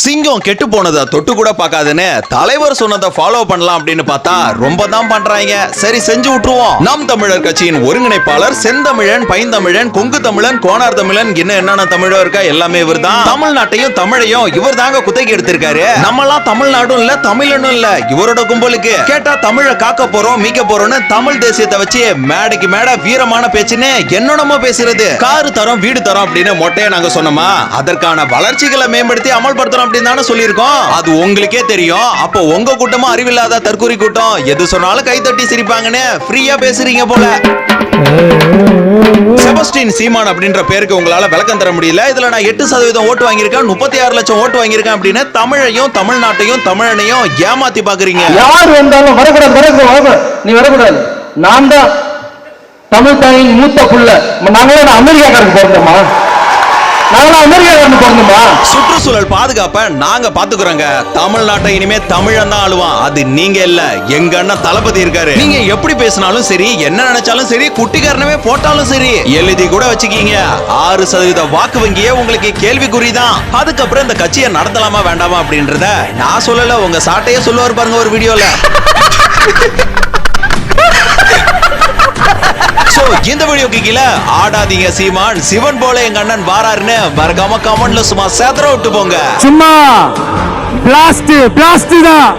சிங்கம் கெட்டு போனதை தொட்டு கூட பார்க்காதுன்னு தலைவர் சொன்னதை ஃபாலோ பண்ணலாம் அப்படின்னு பார்த்தா ரொம்ப தான் பண்றாங்க. சரி செஞ்சு விட்டுருவோம். நம் தமிழர் கட்சியின் ஒருங்கிணைப்பாளர் செந்தமிழன் பைந்தமிழன் கொங்கு தமிழன் கோனார் தமிழன் என்ன என்னென்ன தமிழர் இருக்கா எல்லாமே இவர் தான் தமிழ்நாட்டையும் தமிழையும் இவர் தாங்க குத்தகை எடுத்திருக்காரு. நம்மலாம் தமிழ்நாடும் இல்ல தமிழனும் இல்ல. இவரோட கும்பலுக்கு கேட்டா தமிழை காக்க போறோம் மீக்க போறோம்னு தமிழ் தேசியத்தை வச்சு மேடைக்கு மேட வீரமான பேச்சுன்னு என்னென்னமோ பேசுறது. காரு தரோம் வீடு தரோம் அப்படின்னு மொட்டையை நாங்க சொன்னோமா? அதற்கான வளர்ச்சிகளை மேம்படுத்தி அமல்படுத்துறோம் அப்படின்னு தானே சொல்லியிருக்கோம். அது உங்களுக்கே தெரியும். அப்போ உங்க கூட்டமும் அறிவில்லாத தற்கூரி கூட்டம். எது சொன்னாலும் கைத்தட்டி சிரிப்பாங்கன்னு ஃப்ரீயா பேசுறீங்க போல. செபஸ்டின் சீமான் அப்படின்ற பேருக்கு உங்களால விளக்கம் தர முடியல. இதுல நான் எட்டு சதவீதம் ஓட்டு வாங்கியிருக்கேன். முப்பத்தி ஆறு லட்சம் ஓட்டு வாங்கியிருக்கேன் அப்படின்னு தமிழையும் தமிழ்நாட்டையும் தமிழனையும் ஏமாத்தி பாக்குறீங்க. யார் வந்தாலும் வரக்கூடாது வரக்கூடாது நீ வரக்கூடாது. நான் தான் தமிழ் தாயின் மூத்த புள்ள. நாங்களும் அமெரிக்காக்காரருக்கு பிறந்தோமா நாங்களும் அமெரிக்காக்காரனுக்கு பிறந்தோமா சுற்றுச்சூழல் பாதுகாப்ப நாங்க பாத்துக்கிறோங்க தமிழ்நாட்டை இனிமே தமிழன் தான் ஆளுவான். அது நீங்க இல்ல. எங்க அண்ணன் தளபதி இருக்காரு. நீங்க எப்படி பேசினாலும் சரி என்ன நினைச்சாலும் சரி குட்டிக்காரனவே போட்டாலும் சரி. எழுதி கூட வச்சுக்கீங்க. ஆறு சதவீத வாக்கு வங்கியே உங்களுக்கு கேள்விக்குறிதான். அதுக்கப்புறம் இந்த கட்சியை நடத்தலாமா வேண்டாமா அப்படின்றத நான் சொல்லல. உங்க சாட்டையே சொல்லுவார் பாருங்க ஒரு வீடியோல. இந்த வீடியோக்கு கீழே ஆடாதீங்க சீமான். சிவன் போல எங்க அண்ணன் வாராருன்னு மறக்காம கமெண்ட்ல சும்மா சேதற விட்டு போங்க. சும்மா. பிளாஸ்ட் பிளாஸ்ட் தான்.